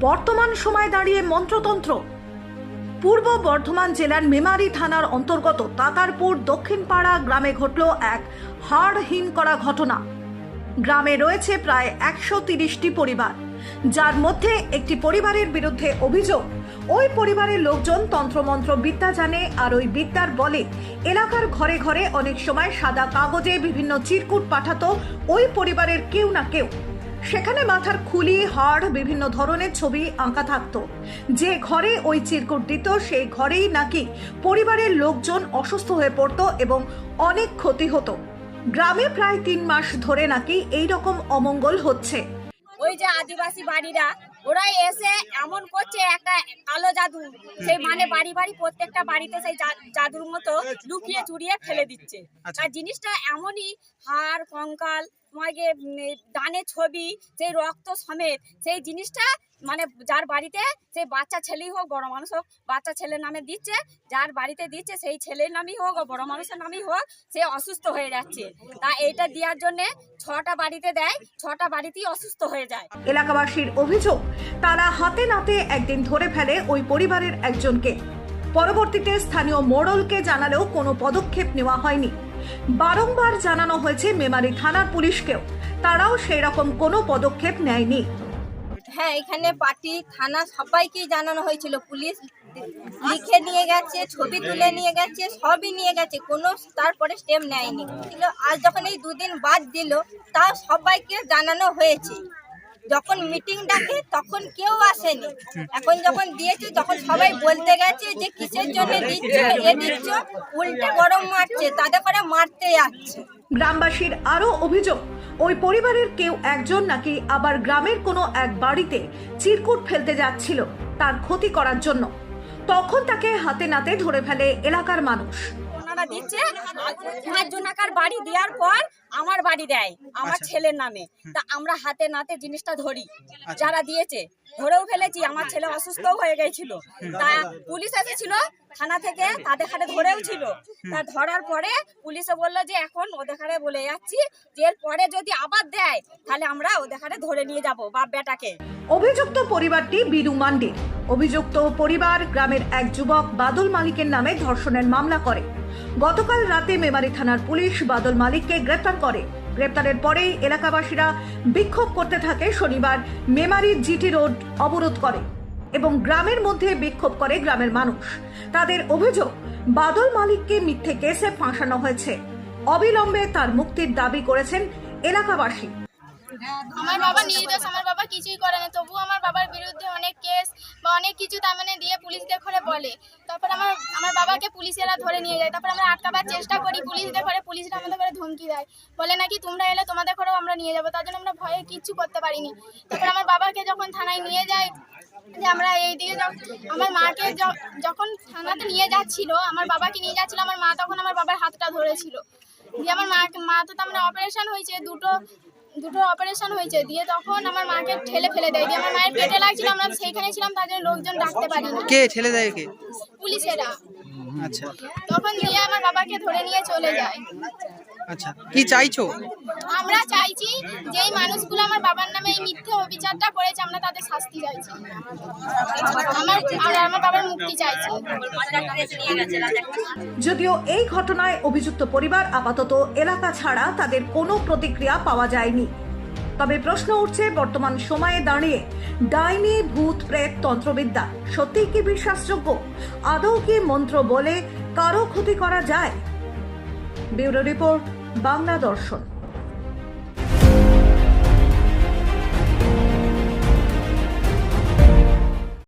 বর্তমান সময় দাঁড়িয়ে মন্ত্রতন্ত্র। পূর্ব বর্ধমান জেলার মেমারি থানার অন্তর্গত তাতারপুর দক্ষিণপাড়া গ্রামে ঘটল এক হাড়হীন করা ঘটনা। গ্রামে রয়েছে প্রায় একশো তিরিশটি পরিবার। যার মধ্যে একটি পরিবারের বিরুদ্ধে অভিযোগ। ওই পরিবারের লোকজন তন্ত্রমন্ত্র বিদ্যা জানে আর ওই বিদ্যার বলে, এলাকার ঘরে ঘরে অনেক সময় সাদা কাগজে বিভিন্ন চিরকুট পাঠাতো ওই পরিবারের কেউ না কেউ। সেখানে মাথার খুলি হাড় বিভিন্ন ধরনের ছবি আঁকা থাকতো। যে ঘরে ওই চিরকুট দিত সেই ঘরেই নাকি পরিবারের লোকজন অসুস্থ হয়ে পড়তো এবং অনেক ক্ষতি হতো। গ্রামে প্রায় তিন মাস ধরে নাকি এই রকম অমঙ্গল হচ্ছে। ওই যে আদিবাসী বাড়িরা ওরাই এসে এমন করছে একটা কালো জাদু। সেই মানে বাড়ি বাড়ি প্রত্যেকটা বাড়িতে সেই জাদুর মতো লুকিয়ে চুরিয়ে ফেলে দিচ্ছে। আচ্ছা। আর জিনিসটা এমনই হাড় কঙ্কাল তোমাকে ডানের ছবি সেই রক্ত সমেত, সেই জিনিসটা মানে যার বাড়িতে সেই বাচ্চা ছেলেই হোক, বড় মানুষ হোক, বাচ্চা ছেলের নামে দিচ্ছে, যার বাড়িতে দিচ্ছে, সেই ছেলের নামই হোক বড় মানুষের নামই হোক, সে অসুস্থ হয়ে যাচ্ছে। তা এইটা দেওয়ার জন্যে ছটা বাড়িতে দেয়, ছটা বাড়িতেই অসুস্থ হয়ে যায়। এলাকাবাসীর অভিযোগ, তারা হাতে নাতে একদিন ধরে ফেলে ওই পরিবারের একজনকে। পরবর্তীতে স্থানীয় মোড়লকে জানালেও কোনো পদক্ষেপ নেওয়া হয়নি। বারংবার জানানো হয়েছে মেমারি থানার পুলিশকেও। তারাও সেই রকম কোনো পদক্ষেপ নেয়নি। হ্যাঁ এখানে পার্টি, থানা সবাইকেই জানানো হয়েছিল পুলিশ। লিখে নিয়ে গেছে, ছবি তুলে নিয়ে গেছে, সবই নিয়ে গেছে। কোনো তারপরে স্টেপ নেয়নি। আজ যখন এই দুদিন বাদ দিল, তা সবাইকে জানানো হয়েছে। যখন মিটিং ডাকে, তখন কেউ আসেনি। এখন যখন দিয়েছে, তখন সবাই বলতে গেছে যে কিসের জন্য দিচ্ছ, এ দিচ্ছ, উল্টে গরম মারছে তাদের করে মারতে যাচ্ছে। গ্রামবাসীর আরও অভিযোগ, ওই পরিবারের কেউ একজন নাকি আবার গ্রামের কোনো এক বাড়িতে চিরকুট ফেলতে যাচ্ছিল তার ক্ষতি করার জন্য। তখন তাকে হাতে নাতে ধরে ফেলে এলাকার মানুষ। ওনারা দিচ্ছে পাঁচ জনাকার বাড়ি দেওয়ার পর আমার বাড়ি দেয় আমার আচ্ছা। ছেলের নামে। তা আমরা হাতে নাতে জিনিসটা ধরি যারা দিয়েছে ধরেও ফেলেছি আমার ছেলে অসুস্থ হয়ে গেছিল। তা পুলিশ এসেছিল থানা থেকে তাদের হাতে ধরেও ছিল। তা ধরার পরে পুলিশে বলল যে এখন ওদের হাতে বলে যাচ্ছি যে এরপরে যদি আবার দেয় তাহলে আমরা ওদের হাতে ধরে নিয়ে যাব বাপ বেটাকে। অভিযুক্ত পরিবারটি বিরু মান্ডির। অভিযুক্ত পরিবার গ্রামের এক যুবক বাদল মালিকের নামে ধর্ষণের মামলা করে। গতকাল রাতে মেমারি থানার পুলিশ বাদল মালিককে গ্রেপ্তার করে। গ্রেপ্তারের পরেই এলাকাবাসীরা বিক্ষোভ করতে থাকে শনিবার মেমারি জিটি রোড অবরোধ করে এবং গ্রামের মধ্যে বিক্ষোভ করে গ্রামের মানুষ। তাদের অভিযোগ, বাদল মালিককে মিথ্যে কেসে ফাঁসানো হয়েছে। অবিলম্বে তার মুক্তির দাবি করেছেন এলাকাবাসী। আমার বাবা নির্দোষ, আমার বাবা কিছুই করে না। তবু আমার বাবার বিরুদ্ধে অনেক কেস বা অনেক কিছু তার মানে দিয়ে পুলিশদের ঘরে বলে। তারপর আমার আমার বাবাকে পুলিশেরা ধরে নিয়ে যায়। তারপর আমরা আটকাবার চেষ্টা করি পুলিশদের ঘরে পুলিশরা আমাদের ঘরে ধমকি দেয়। বলে নাকি তোমরা এলে তোমাদের ঘরেও আমরা নিয়ে যাব, তার জন্য আমরা ভয়ে কিচ্ছু করতে পারিনি। তারপর আমার বাবাকে যখন থানায় নিয়ে যায়, যে আমরা এইদিকে যখ- আমার মাকে য- যখন থানাতে নিয়ে যাচ্ছিল, আমার বাবাকে নিয়ে যাচ্ছিল, আমার মা তখন আমার বাবার হাতটা ধরেছিল। দিয়ে আমার মা মা তো তার মানে অপারেশন হয়েছে, দুটো দুটো অপারেশন হয়েছে। দিয়ে তখন আমার মাকে ঠেলে ফেলে দেয়। দিয়ে আমার মায়ের পেটে লাগছিল আমরা সেইখানে ছিলাম তার জন্য লোকজন ডাকতে পারি না। কে ঠেলে দেয় কে? পুলিশেরা। আচ্ছা। তখন দিয়ে আমার বাবাকে ধরে নিয়ে চলে যায়। আচ্ছা কি চাইছো? আমরা চাইছি যে এই মানুষগুলো আমার বাবার নামে এই মিথ্যে অবিচারটা করেছে, আমরা তাদের শাস্তি চাইছি। আমার আমার বাবার মুক্তি চাইছি। যদিও এই ঘটনায় অভিযুক্ত পরিবার আপাতত এলাকা ছাড়া তাদের কোনো প্রতিক্রিয়া পাওয়া যায়নি। তবে প্রশ্ন উঠছে, বর্তমান সময়ে দাঁড়িয়ে ডাইনি ভূত প্রেত তন্ত্রবিদ্যা সত্যিই কি বিশ্বাসযোগ্য? আদৌ কি মন্ত্র বলে কারও ক্ষতি করা যায়? ব্যুরো রিপোর্ট, বাংলা দর্শন।